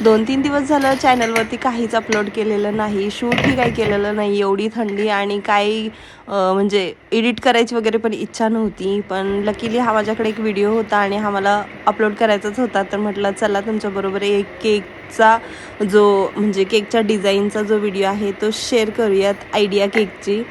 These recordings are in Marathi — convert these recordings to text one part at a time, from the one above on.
दोन तीन दिवस झालं चॅनलवरती काहीच अपलोड केलेलं नाही. शूटही काही केलेलं नाही. एवढी थंडी आणि काही म्हणजे एडिट करायची वगैरे पण इच्छा नव्हती. पण लकीली हा माझ्याकडे एक व्हिडिओ होता आणि हा मला अपलोड करायचाच होता. तर म्हटलं चला तुमच्याबरोबर एक केकचा जो म्हणजे केकच्या डिझाईनचा जो व्हिडिओ आहे तो शेअर करूयात आयडिया केकची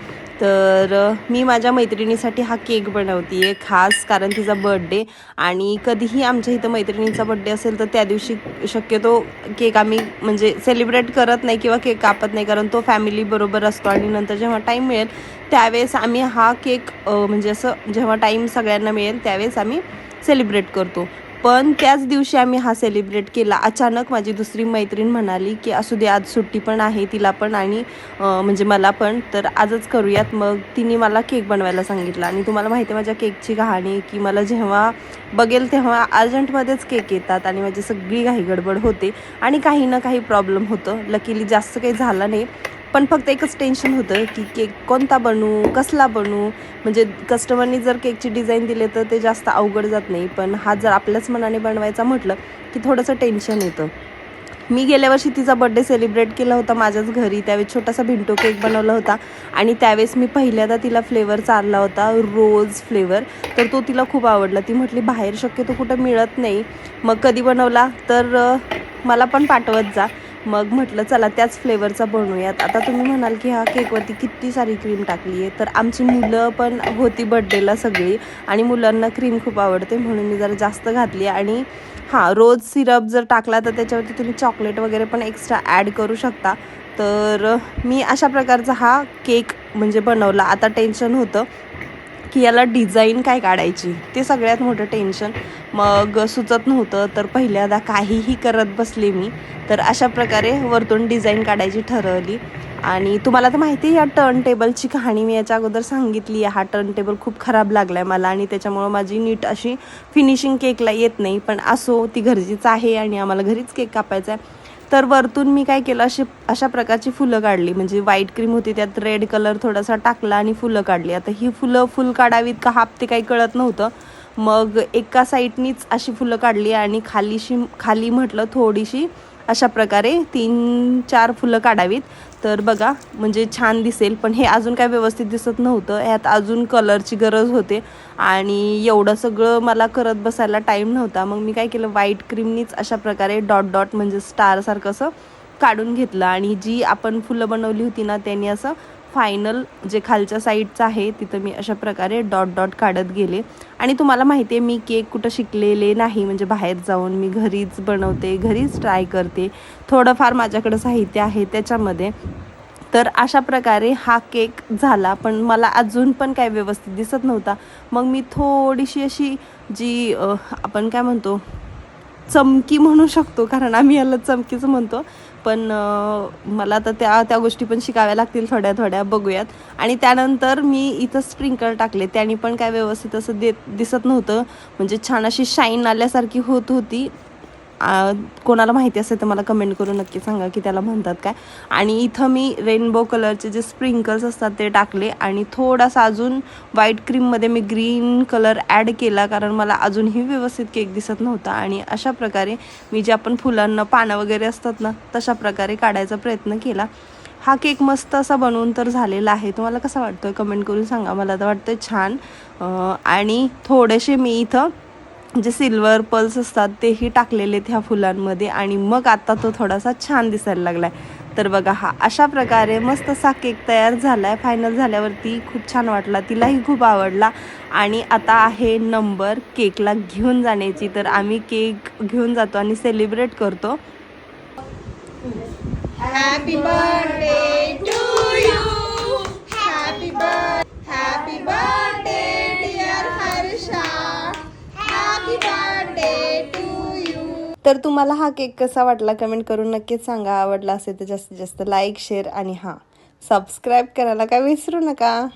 तर मी माझ्या मैत्रिणीसाठी हा केक बनवते आहे खास कारण तिचा बर्थडे आणि कधीही आमच्या इथं मैत्रिणीचा बर्थडे असेल तर त्या दिवशी शक्यतो केक आम्ही म्हणजे सेलिब्रेट करत नाही किंवा केक कापत नाही कारण तो फॅमिलीबरोबर असतो आणि नंतर जेव्हा टाईम मिळेल त्यावेळेस आम्ही हा केक म्हणजे असं जेव्हा टाईम सगळ्यांना मिळेल त्यावेळेस आम्ही सेलिब्रेट करतो. पण त्याच दिवशी आम्ही हा सेलिब्रेट केला. अचानक माझी दुसरी मैत्रीण म्हणाली की असू दे आज सुट्टी पण आहे तिला पण आणि म्हणजे मला पण. तर आजच करूयात. मग तिने मला केक बनवायला सांगितलं आणि तुम्हाला माहिती आहे माझ्या केकची कहाणी की मला जेव्हा बघेल तेव्हा अर्जंटमध्येच केक येतात आणि माझी सगळी घाई गडबड होते आणि काही ना काही प्रॉब्लेम होतं. लकीली जास्त काही झालं नाही. पण फक्त एकच टेन्शन होतं की केक कोणता बनवू कसला बनवू म्हणजे कस्टमरनी जर केकची डिझाईन दिले तर ते जास्त अवघड जात नाही. पण हा जर आपल्याच मनाने बनवायचा म्हटलं की थोडंसं टेन्शन येतं. मी गेल्या वर्षी तिचा बड्डे सेलिब्रेट केला होता माझ्याच घरी. त्यावेळेस छोटासा भिंटो केक बनवला होता. आणि त्यावेळेस मी पहिल्यांदा तिला फ्लेवर चारला होता रोज फ्लेवर तर तो तिला खूप आवडला. ती म्हटली बाहेर शक्यतो कुठं मिळत नाही. मग कधी बनवला तर मला पण पाठवत जा. मग म्हटलं चला त्याच फ्लेवरचा बनवूयात. आता तुम्ही म्हणाल की हा केकवरती किती सारी क्रीम टाकली आहे तर आमची मुलं पण होती बड्डेला सगळी आणि मुलांना क्रीम खूप आवडते म्हणून मी जरा जास्त घातली. आणि हां रोज सिरप जर टाकला तर त्याच्यावरती तुम्ही चॉकलेट वगैरे पण एक्स्ट्रा ॲड करू शकता. तर मी अशा प्रकारचा हा केक म्हणजे बनवला. आता टेन्शन होतं. की याला डिझाईन काय काढायची? ते सगळ्यात मोठं टेन्शन. मग सुचत नव्हतं तर पहिल्यांदा काहीही करत बसले मी. तर अशा प्रकारे वरतून डिझाईन काढायची ठरवली. आणि तुम्हाला तर माहिती आहे या टर्न टेबलची कहाणी मी याच्या अगोदर सांगितली आहे. हा टर्न टेबल खूप खराब लागला आहे मला आणि त्याच्यामुळं माझी नीट अशी फिनिशिंग केकला येत नाही. पण असो ती घरचीच आहे आणि आम्हाला घरीच केक कापायचा आहे तर वरतून मी काय केलं अशी अशा प्रकारची फुलं काढली. म्हणजे व्हाईट क्रीम होती त्यात रेड कलर थोडासा टाकला आणि फुलं काढली. आता ही फुलं फुल काढावीत का हाफ ते काही कळत नव्हतं. मग एका साईडनीच अशी फुलं काढली आणि खालीशी खाली म्हटलं थोडीशी अशा प्रकारे तीन चार फुलं काढावीत. तर बघा म्हणजे छान दिसेल. पण हे अजून काय व्यवस्थित दिसत नव्हतं. ह्यात अजून कलरची गरज होते. आणि एवढं सगळं मला करत बसायला टाईम नव्हता. मग मी काय केलं? व्हाईट क्रीमनीच अशा प्रकारे डॉट डॉट म्हणजे स्टारसारखं असं काढून घेतलं. आणि जी आपण फुलं बनवली होती ना त्यांनी असं फायनल जे खालच्या साईडचं आहे तिथं मी अशा प्रकारे डॉट डॉट काढत गेले. आणि तुम्हाला माहिती आहे मी केक कुठं शिकलेले नाही. म्हणजे बाहेर जाऊन मी घरीच बनवते घरीच ट्राय करते. थोडंफार माझ्याकडं साहित्य आहे त्याच्यामध्ये. तर अशा प्रकारे हा केक झाला. पण मला अजून पण काय व्यवस्थित दिसत नव्हता. मग मी थोडीशी अशी जी आपण काय म्हणतो चमकी म्हणू शकतो कारण आम्ही याला चमकीच म्हणतो. पण मला आता त्या त्या गोष्टी पण शिकाव्या लागतील थोड्या थोड्या बघूयात. आणि त्यानंतर मी इथं स्प्रिंकल टाकले. त्याने पण काय व्यवस्थित असं देत दिसत नव्हतं. म्हणजे छान अशी शाईन आल्यासारखी होत होती. कोणाला माहिती असेल तर मला कमेंट करून नक्की सांगा की त्याला म्हणतात काय. आणि इथं मी रेनबो कलरचे जे स्प्रिंकल्स असतात ते टाकले आणि थोडासा अजून व्हाईट क्रीममध्ये मी ग्रीन कलर ॲड केला कारण मला अजूनही व्यवस्थित केक दिसत नव्हता. आणि अशा प्रकारे मी जे आपण फुलांना पानं वगैरे असतात ना तशा प्रकारे काढायचा प्रयत्न केला. हा केक मस्त असा बनवून तर झालेला आहे. तुम्हाला कसा वाटतोय? कमेंट करून सांगा. मला तर वाटतंय छान. आणि थोडेसे मी इथं जे सिल्वर पल्स असतात तेही टाकलेले ह्या फुलांमध्ये आणि मग आता तो थोडासा छान दिसायला लागलाय. तर बघा हा अशा प्रकारे मस्त असा केक तयार झालाय. फायनल झाल्यावरती खूप छान वाटला. तिलाही खूप आवडला. आणि आता आहे नंबर केकला घेऊन जाण्याची. तर आम्ही केक घेऊन जातो आणि सेलिब्रेट करतो. हॅपी बर्थडे तर तुम्हाला हा केक कसा वाटला कमेंट करून नक्कीच सांगा. आवडला असेल तर जास्तीत जास्त लाईक शेअर आणि हां सबस्क्राईब करायला काय विसरू नका.